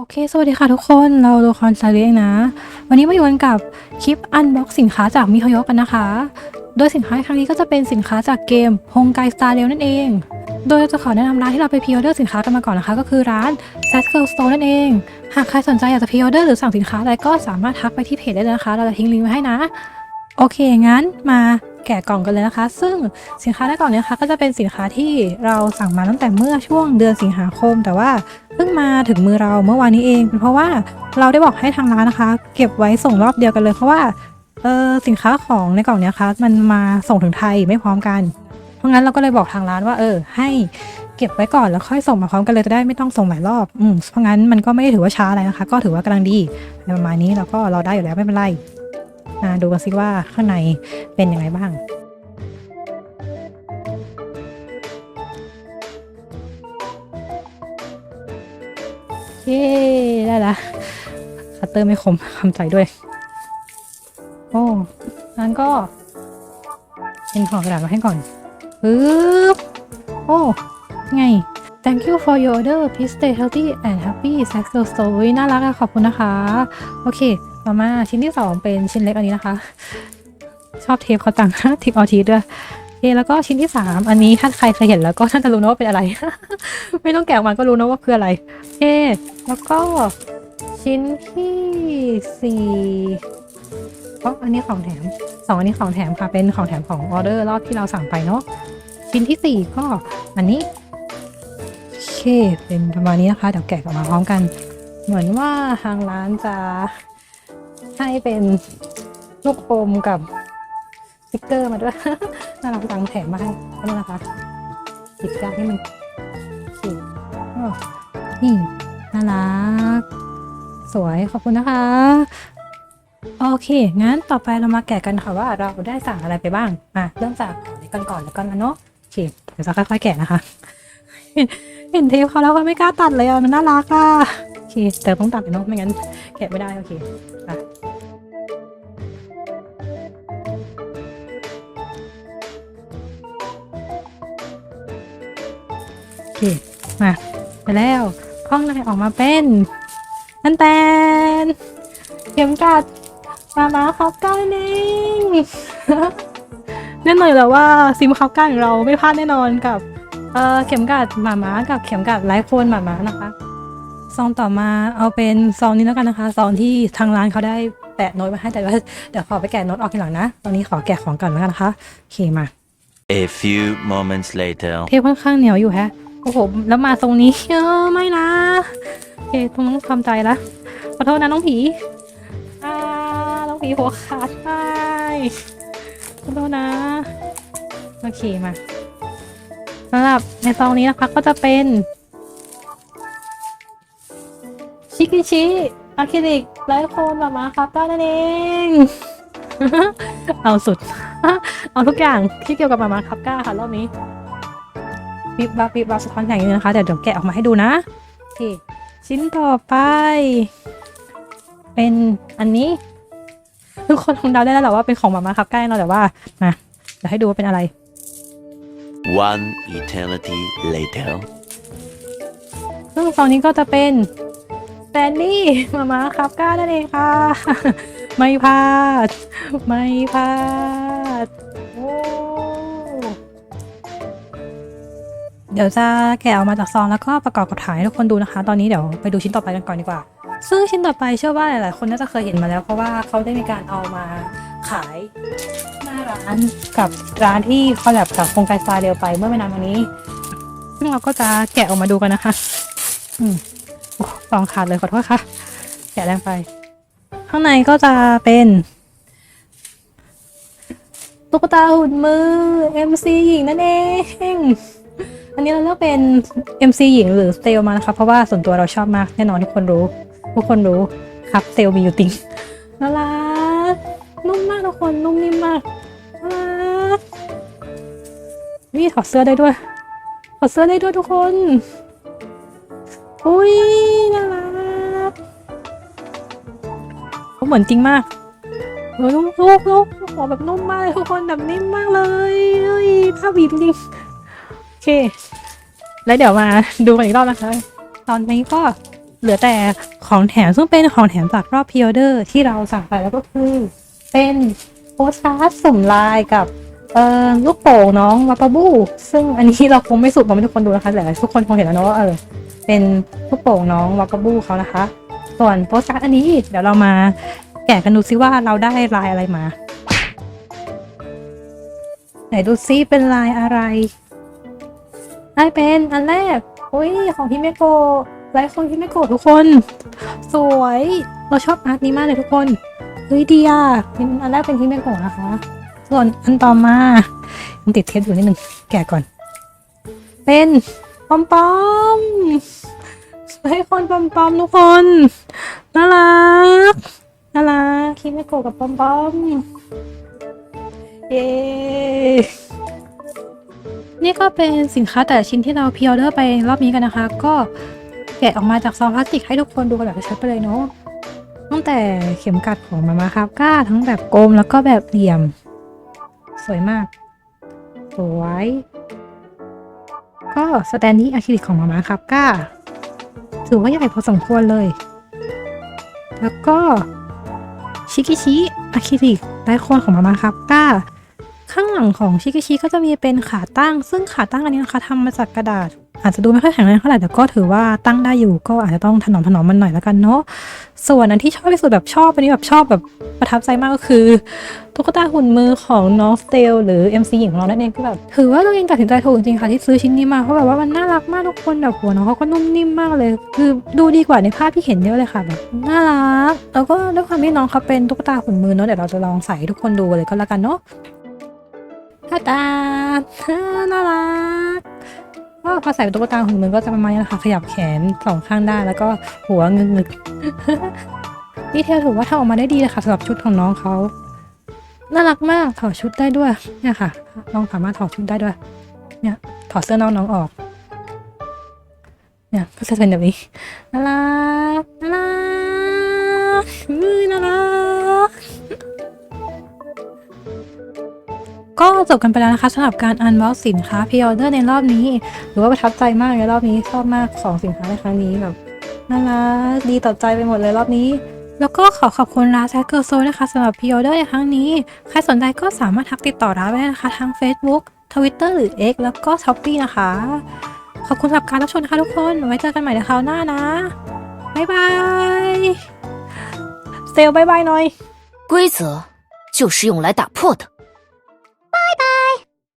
โอเค สวัสดีค่ะทุกคน เราโลคอนซาเรียงนะ วันนี้มาอยู่กันกับคลิปอันบ็อกสินค้าจากมิโฮโยกันนะคะ โดยสินค้าครั้งนี้ก็จะเป็นสินค้าจากเกมฮงไกสตาร์เรลนั่นเอง โดยเราจะขอแนะนำร้านที่เราไปพรีออเดอร์สินค้ากันมาก่อนนะคะ ก็คือร้าน s a s k e l Store นั่นเอง หากใครสนใจอยากจะพรีออเดอร์หรือสั่งสินค้าอะไรก็สามารถทักไปที่เพจได้เลยนะคะ เราจะทิ้งลิงก์ไว้ให้นะ โอเค งั้นมา แกะกล่องกันเลยนะคะ ซึ่งสินค้าในกล่องนี้นะคะก็จะเป็นสินค้าที่เราสั่งมาตั้งแต่เมื่อช่วงเดือนสิงหาคม แต่ว่าเพิ่งมาถึงมือเราเมื่อวานนี้เองเป็นเพราะว่าเราได้บอกให้ทางร้านนะคะ เก็บไว้ส่งรอบเดียวกันเลยเพราะว่าเออสินค้าของในกล่องนี้คะมันมาส่งถึงไทยไม่พร้อมกัน เพราะงั้นเราก็เลยบอกทางร้านว่าเออ ให้เก็บไว้ก่อนแล้วค่อยส่งมาพร้อมกันเลยจะได้ไม่ต้องส่งหลายรอบอืมเพราะงั้นมันก็ไม่ได้ถือว่าช้าอะไรนะคะ ก็ถือว่ากำลังดีในประมาณนี้เราก็เราได้อยู่แล้วไม่เป็นไร อ่าดูกันสิว่าข้างในเป็นยังไงบ้างเย้ได้ละคัตเตอร์ไม่คมคำใจด้วย โอ้งั้นก็ เป็นของกระดาษมาให้ก่อนปึ๊บโอ้ไง thank you for your order please stay healthy and happy sex story น่ารักอะขอบคุณนะคะ โอเค ต่อมาชิ้นที่สองเป็นชิ้นเล็กอันนี้นะคะ ชอบเทปเขาจังทิปออทีด้วยโอเคแล้วก็ชิ้นที่สามอันนี้ถ้าใครเคยเห็นแล้วก็น่านจะรู้นะว่าเป็นอะไร ไม่ต้องแกะออกมาก็รู้นะว่าคืออะไรโอเคแล้วก็ชิ้นที่สี่เพราะอันนี้ของแถมสองอันนี้ของแถมค่ะเป็นของแถมของออเดอร์รอบที่เราสั่งไปเนาะชิ้นที่สี่ก็อันนี้โอเคเป็นประมาณนี้นะคะเดี๋ยวแกะออกมาพร้อมกัน เหมือนว่าทางร้านจะ ให้เป็นลูกอมกับสติกเกอร์มาด้วยน่ารักจังแถมมาให้นี่นะคะหยิบยากให้มันเคอ้อนี่น่ารัก สวยขอบคุณนะคะ โอเค งั้นต่อไปเรามาแกะกันค่ะว่าเราได้สั่งอะไรไปบ้างอะเริ่มจากของนี้กันก่อนแล้วกันนะเนาะโอเคเดี๋ยวจะค่อยๆแกะนะคะเห็นเทปเขาแล้วก็ไม่กล้าตัดเลยอะมันน่ารักอะโอเคแต่ต้องตัดเลยเนาะไม่งั้นแกะไม่ได้โอเคอะ เค มา ไปแล้วข้องในออกมาเป็นนันแตนเข็มกัดมามาครับก้านเองแน่นอนอยู่แล้วว่าซิมครับก้านของเราไม่พลาดแน่นอนกับเอ่อเข็มกัดหมาม้ากับเข็มกัดไลฟ์โคนหมาม้านะคะซองต่อมาเอาเป็นซองนี้แล้วกันนะคะซองที่ทางร้านเขาได้แปะโน้ตมาให้แต่ว่าเดี๋ยวขอไปแกะโน้ตออกทีหลังนะ ตอนนี้ขอแกะของก่อนแล้วกันนะคะโอเคมา A few moments later. เทปค่อนข้างเหนียวอยู่แฮะโอ้โห แล้วมาตรงนี้ เออ ไม่นะ โอเคต้องต้องทำใจละขอโทษนะน้องผีอ่าน้องผีหัวขาดไปขอโทษนะ โอเคมาสำหรับในซองนี้นะคะก็จะเป็นชิคกิชิอะคริลิกไลท์โคนแบบมาครับต้านั่นเอง เอาสุด เอาทุกอย่างที่เกี่ยวกับมามาครับก้าค่ะรอบนี้ ปิบบับปิบบับสะท้อนอย่างนี้นะคะเดี๋ยวเดี๋ยวแกะออกมาให้ดูนะโอเคชิ้นต่อไป เป็นอันนี้ทุกคนคงเดาได้แล้วแหละว่าเป็นของมามาครับใกล้เราแต่ว่ามาเดี๋ยวให้ดูว่าเป็นอะไร One eternity later. ซึ่งตอนนี้ก็จะเป็นแซนดี้มามาครับก้านั่นเองค่ะ ไม่พลาด ไม่พลาด เดี๋ยวจะแกะออกมาจากซองแล้วก็ประกอบกับถ่ายให้ทุกคนดูนะคะ ตอนนี้เดี๋ยวไปดูชิ้นต่อไปกันก่อนดีกว่า ซึ่งชิ้นต่อไปเชื่อว่าหลายๆ คนน่าจะเคยเห็นมาแล้ว เพราะว่าเขาได้มีการเอามาขายหน้าร้านกับร้านที่คอลแลบกับโครงการสไตล์เร็วไปเมื่อไม่นานมานี้ ซึ่งเราก็จะแกะออกมาดูกันนะคะ อืมโอ้ฟองขาดเลยขอโทษค่ะ แกะแรงไป ข้างในก็จะเป็นตุ๊กตาหุ่นมือ MC หญิงนั่นเอง อันนี้เราเลือกเป็น MC หญิงหรือสเตลมานะคะ เพราะว่าส่วนตัวเราชอบมากแน่นอนทุกคนรู้ ทุกคนรู้ครับเตลมีอยู่จริงน่ารักนุ่มมากทุกคนนุ่มนิ่มมากน่ารักนี่ถอดเสื้อได้ด้วยถอดเสื้อได้ด้วยทุกคนอุ้ยน่ารักเขาเหมือนจริงมากเออลูกลูกลูกหัวแบบนุ่มมากเลยทุกคนแบบนิ่มมากเลยเฮ้ยภาพบีบจริงโอเค แล้วเดี๋ยวมาดูกันอีกรอบนะคะ ตอนนี้ก็เหลือแต่ของแถมซึ่งเป็นของแถมจากรอบพิออเดอร์ที่เราสั่งไปแล้วก็คือ เป็นโปสการ์ดสุ่มลายกับเอ่อลูกโป่งน้องวาปาบูซึ่งอันนี้เราคงไม่สุ่มมาให้ทุกคนดูนะคะแต่ทุกคนคงเห็นแล้วเนอะว่าเออเป็นลูกโป่งน้องวาปาบูเขานะคะ ส่วนโปสการ์ดอันนี้เดี๋ยวเรามาแกะกันดูซิว่าเราได้ลายอะไรมา ไหนดูซิเป็นลายอะไร ได้เป็นอันแรกอุ้ยของพี่เมโกะลายของพี่เมโกะทุกคน สวยเราชอบอาร์ตนี้มากเลยทุกคนเฮ้ยดีอะเป็นอันแรกเป็นพี่เมโกะนะคะ ส่วนอันต่อมายังติดเทปอยู่นิดนึงแกะก่อน เป็นปอมปอมให้คนปอมปอมทุกคนน่ารักน่ารักคิเมโกะกับปอมปอมเย้ นี่ก็เป็นสินค้าแต่ละชิ้นที่เราพิออเดอร์ไปรอบนี้กันนะคะ ก็แกะออกมาจากซองพลาสติกให้ทุกคนดูกันแบบชัดไปเลยเนาะตั้งแต่เข็มกัดของมามาครับก้าทั้งแบบกลมแล้วก็แบบเหลี่ยม สวยมาก สวย ก็สแตนดี้อะคริลิกของมามาครับก้าถือว่าใหญ่พอสมควรเลย แล้วก็ชิกิชิอะคริลิกไดโคนของมามาครับก้า ข้างหลังของชิกิชิก็จะมีเป็นขาตั้ง ซึ่งขาตั้งอันนี้นะคะทำมาจากกระดาษ อาจจะดูไม่ค่อยแข็งแรงเท่าไหร่แต่ก็ถือว่าตั้งได้อยู่ก็อาจจะต้องถนอมถนอมมันหน่อยแล้วกันเนาะส่วนอันที่ชอบที่สุดแบบชอบอันนี้แบบชอบแบบประทับใจมากก็คือตุ๊กตาหุ่นมือของน้องสเตลหรือ MC หญิงของเรานั่นเองคือแบบถือว่าตัวเองตัดสินใจถูกจริงค่ะที่ซื้อชิ้นนี้มาเพราะแบบว่ามันน่ารักมากทุกคนแบบหัวน้องเขาก็นุ่มนิ่มมากเลย คือดูดีกว่าในภาพที่เห็นเยอะเลยค่ะแบบน่ารักแล้วก็ด้วยความที่น้องเขาเป็นตุ๊กตาหุ่นมือเนาะเดี๋ยวเราจะลองใส่ทุกคนดูเลยก็แล้วกันเนาะ ตาน่ารักก็พอใส่เป็นตุ๊กตาหุ่นมือก็จะประมาณนี้แหละคะขยับแขนสองข้างได้แล้วก็หัวงึกงึกดีเทลถือว่าทำออกมาได้ดีเลยค่ะสำหรับชุดของน้องเขาน่ารักมากถอดชุดได้ด้วยเนี่ยค่ะน้องสามารถถอดชุดได้ด้วย เนี่ยถอดเสื้อน้องน้องออก เนี่ยก็จะเป็นแบบนี้น่ารักน่ารักน่ารัก ก็จบกันไปแล้วนะคะสำหรับการอันบ็อกสินค้าพ r ออเดอร์ในรอบนี้ หรือว่าประทับใจมากในรอบนี้ชอบมากของสินค้าในครั้งนี้แบบน่ารักดีต่อใจไปหมดเลยรอบนี้ แล้วก็ขอขอบคุณร้านแซคเกอร์โซนะคะสำหรับพ r ออเดอร์ในครั้งนี้ ใครสนใจก็สามารถทักติดต่อร้านได้นะคะทาง Facebook Twitter หรือ X แล้วก็ s h อ p e e นะคะ ขอบคุณสำหรับการรับชมนะคะทุกคนไว้เจอกันใหม่ในคราวหน้านะบ๊ายบายเซลบ๊ายบายหน่อย 规则就是用来打破的。